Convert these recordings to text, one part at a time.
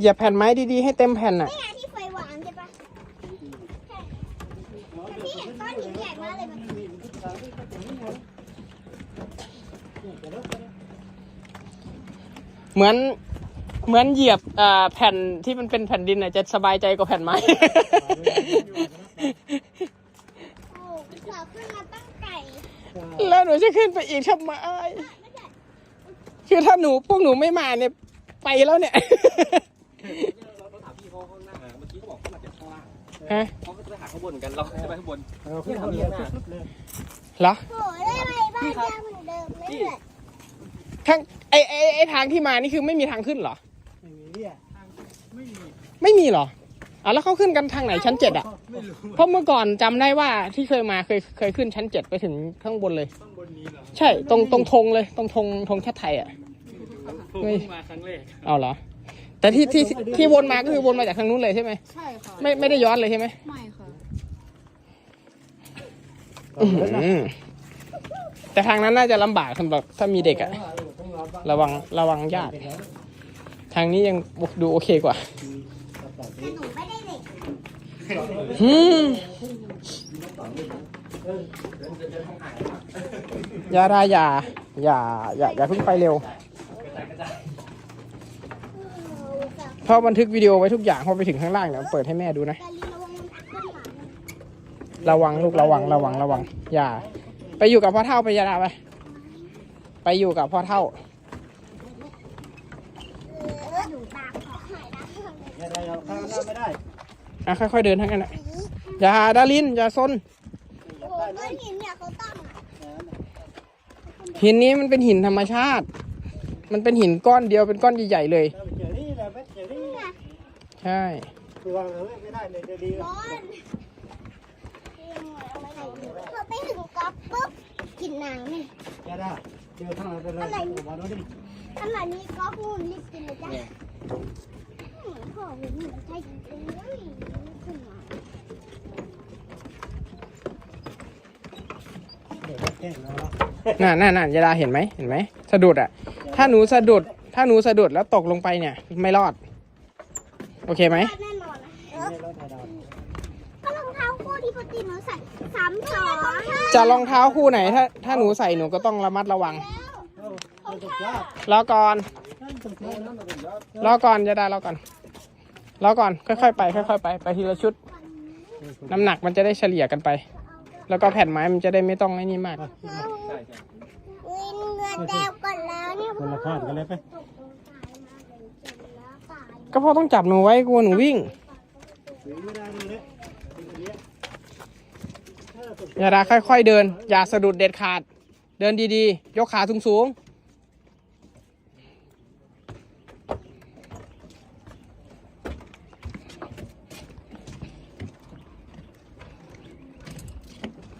เหยียบแผ่นไม้ดีๆให้เต็มแผ่นน่ะ นี่ไงที่ไฟวางใช่ปะใช่แต่พี่เห็นก้อนหินใหญ่มากเลยมันเหมือนเหมือนเหยียบอ่าแผ่นที่มันเป็นแผ่นดินน่ะจะสบายใจกว่าแผ่นไม้ โอ้ขวาขึ้นมาตั้งไก่แล้วหนูจะขึ้นไปอีกทำไม ไม่ใช่ คือถ้าหนูพวกหนูไม่มาเนี่ย ไปแล้วเนี่ย เราต้องถามพี่เขาข้างหน้าเมื่อกี้เขาบอกเขามาจากข้างล่างฮะเขาก็จะไปหาข้างบนเหมือนกันเราจะไปข้างบนเราขึ้นคนเดียวสุดเลยเหรอโอ้ได้ไรบ้านยังเหมือนเดิมไม่เหมือนทางไอไอไอทางที่มานี่คือไม่มีทางขึ้นเหรอไม่มีเนี่ยไม่มีไม่มีเหรออะแล้วเขาขึ้นกันทางไหนชั้นเจ็ดอะไม่รู้เพราะเมื่อก่อนจำได้ว่าที่เคยมาเคยเคยขึ้นชั้นเจ็ดไปถึงข้างบนเลยข้างบนนี้เหรอใช่ตรงตรงธงเลยตรงธงธงชาติไทยอะผมเพิ่งมาครั้งแรกเอาเหรอ แต่ที่ที่ที่วนมาก็คือวนมาจากทางนู้นเลยใช่ไหมใช่ค่ะไม่ไม่ได้ย้อนเลยใช่ไหมไม่ค่ะอื้อหือแต่ทางนั้นน่าจะลำบากสำหรับถ้ามีเด็กอะระวังระวังญาติทางนี้ยังดูโอเคกว่าแต่หนูไม่ได้เด็กอืมอยาดาอย่าอย่าอย่าอย่าเพิ่งไปเร็ว เพราะบันทึกวิดีโอไว้ทุกอย่างพอไปถึงข้างล่างเดี๋ยวเปิดให้แม่ดูนะ ระวังลูกระวังระวังระวัง อย่า ไปอยู่กับพ่อเท่าไปยาดาไป ไปอยู่กับพ่อเท่าออหนูตาขอหายนะไม่ได้เราข้างหน้าไม่ได้อะค่อยๆเดินทั้งนั้นนะอย่าดาลินอย่าซน โอ้ก้อนหินเนี่ยเขาตั้งอะหินนี้มันเป็นหินธรรมชาติ มันเป็นหินก้อนเดียวเป็นก้อนใหญ่ๆเลย เใช่คือวางเลยไม่ได้เลยจะดีร้อนพอไปถึงก๊อกปุ๊บกินน้ำนี่จะได้เจอทางไหนไปเลยมาดูดิขนาดนี้ก๊อกนู่นรีบกินเลยจ้ะเหมือนพ่อเหมือนหนูใช่จริงๆเลยขึ้นมาเดี๋ยวแก้แล้วน่ะน่ะน่ะยาดาเห็นไหมเห็นไหมสะดุดอะ ถ้าหนูสะดุด ถ้าหนูสะดุดแล้วตกลงไปเนี่ย ไม่รอดโอเคไหมแน่นอนนะเออนี่เราถ่ายดาวก็รองเท้าคู่ที่ปกติหนูใส่สามสองจะรองเท้าคู่ไหน ถ้าถ้าหนูใส่หนูก็ต้องระมัดระวังเราตกยากรอก่อนนั่นตกยากนั่นตกยากรอก่อนยาดารอก่อนรอก่อนค่อยๆไปค่อยๆไปไปทีละชุด น้ำหนักมันจะได้เฉลี่ยกันไป แล้วก็แผ่นไม้มันจะได้ไม่ต้องไอ้นี่มากใช่ใช่วินเงินแดวก่อนแล้วเนี่ยคนละข้างกันเลยไป ก็พ่อต้องจับหนูไว้กลัวหนูวิ่งไม่ได้เลยยาดาค่อยๆเดิน อย่าสะดุดเด็ดขาด เดินดีๆ ยกขาสูง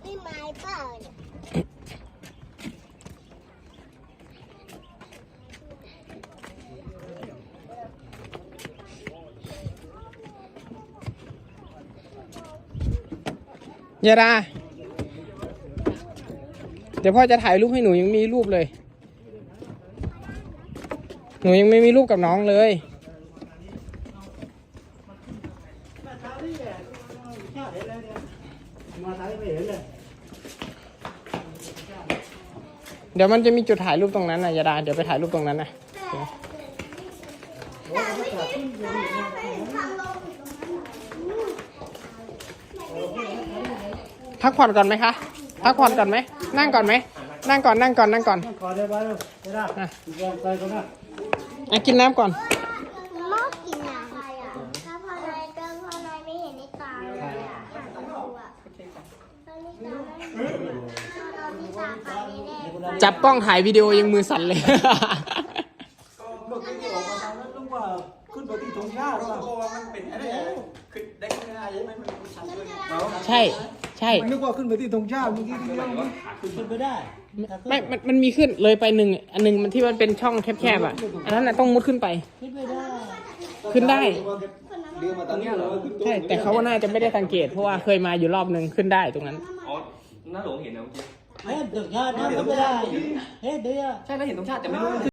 นี่ไม้เปล่าเนี่ย ยาดา เดี๋ยวพ่อจะถ่ายรูปให้หนูยังมีรูปเลย หนูยังไม่มีรูปกับน้องเลยเห็นเลยเดี๋ยวมันจะมีจุดถ่ายรูปตรงนั้นนะยาดา เดี๋ยวไปถ่ายรูปตรงนั้นนะ แต่ไม่ใช่ทางลงอยู่ตรงนั้น พักผ่อนก่อนไหมคะพักผ่อนก่อนไหมนั่งก่อนไหมนั่งก่อนนั่งก่อนนั่งก่อนขอได้บ้างไม่ได้ไปก่อนนะอะกินน้ำก่อนมอกินน้ำถ้าพอนายเติมพอนายไม่เห็นในตาเลยอะหันมาดูอะตอนนี้ตาไม่เห็นตอนนี้ตาไปแน่จับกล้องถ่ายวิดีโอยังมือสั่นเลย เมื่อกี้ออกมาทางนั้นต้องว่าขึ้นไปที่ธงชาติว่าใช่ ใช่ นึกว่าขึ้นไปที่ธงชาติเมื่อกี้ที่เดียวขึ้นไปได้ไม่มันมันมีขึ้นเลยไปหนึ่งอันหนึ่งมันที่มันเป็นช่องแคบๆอะ อันนั้นน่ะต้องมุดขึ้นไป ขึ้นไปได้ ขึ้นได้เรือมาตรงเนี้ยเหรอใช่ แต่เขาก็น่าจะไม่ได้สังเกตเพราะว่าเคยมาอยู่รอบหนึ่งขึ้นได้ตรงนั้น อ๋อหน้าหลวงเห็นนะเมื่อกี้เฮ้ยธงชาตินะไม่ได้ เฮ้ยเดี๋ยวใช่แล้วเห็นตรงชาติแต่ไม่รู้